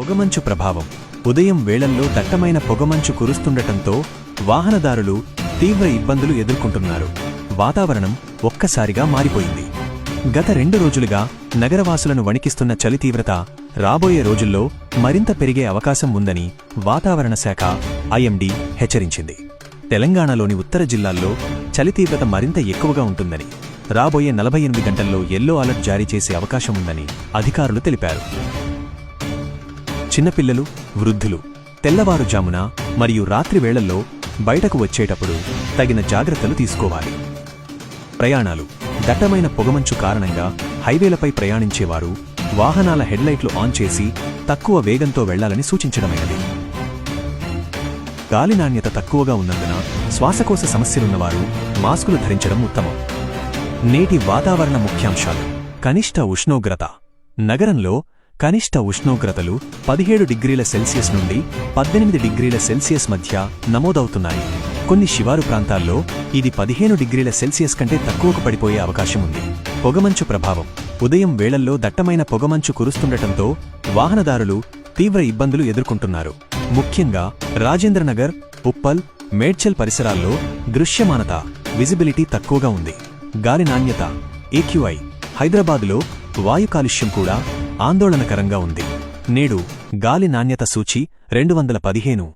పొగమంచు ప్రభావం. ఉదయం వేళల్లో దట్టమైన పొగమంచు కురుస్తుండటంతో వాహనదారులు తీవ్ర ఇబ్బందులు ఎదుర్కొంటున్నారు. వాతావరణం ఒక్కసారిగా మారిపోయింది. గత రెండు రోజులుగా నగరవాసులను వణికిస్తున్న చలి తీవ్రత రాబోయే రోజుల్లో మరింత పెరిగే అవకాశం ఉందని వాతావరణ శాఖ ఐఎండీ హెచ్చరించింది. తెలంగాణలోని ఉత్తర జిల్లాల్లో చలి తీవ్రత మరింత ఎక్కువగా ఉంటుందని రాబోయే నలభై ఎనిమిది గంటల్లో ఎల్లో అలర్ట్ జారీ చేసే అవకాశం ఉందని అధికారులు తెలిపారు. చిన్నపిల్లలు వృద్ధులు తెల్లవారుజామున మరియు రాత్రి వేళల్లో బయటకు వచ్చేటప్పుడు తగిన జాగ్రత్తలు తీసుకోవాలి. ప్రయాణాలు దట్టమైన పొగమంచు కారణంగా హైవేలపై ప్రయాణించేవారు వాహనాల హెడ్లైట్లు ఆన్ చేసి తక్కువ వేగంతో వెళ్ళాలని సూచించడమైనది. గాలి నాణ్యత తక్కువగా ఉన్నందున శ్వాసకోశ సమస్యలున్నవారు మాస్కులు ధరించడం ఉత్తమం. నేటి వాతావరణ ముఖ్యాంశాలు కనిష్ట ఉష్ణోగ్రత. నగరంలో కనిష్ట ఉష్ణోగ్రతలు పదిహేడు డిగ్రీల సెల్సియస్ నుండి పద్దెనిమిది డిగ్రీల సెల్సియస్ మధ్య నమోదవుతున్నాయి. కొన్ని శివారు ప్రాంతాల్లో ఇది పదిహేను డిగ్రీల సెల్సియస్ కంటే తక్కువకు పడిపోయే అవకాశం ఉంది. పొగమంచు ప్రభావం. ఉదయం వేళల్లో దట్టమైన పొగమంచు కురుస్తుండటంతో వాహనదారులు తీవ్ర ఇబ్బందులు ఎదుర్కొంటున్నారు. ముఖ్యంగా రాజేంద్రనగర్ ఉప్పల్ మేడ్చల్ పరిసరాల్లో దృశ్యమానత విజిబిలిటీ తక్కువగా ఉంది. గాలి నాణ్యత ఏక్యూఐ. హైదరాబాదులో వాయు కాలుష్యం కూడా ఆందోళనకరంగా ఉంది. నేడు గాలి నాణ్యత సూచి రెండు వందల పదిహేను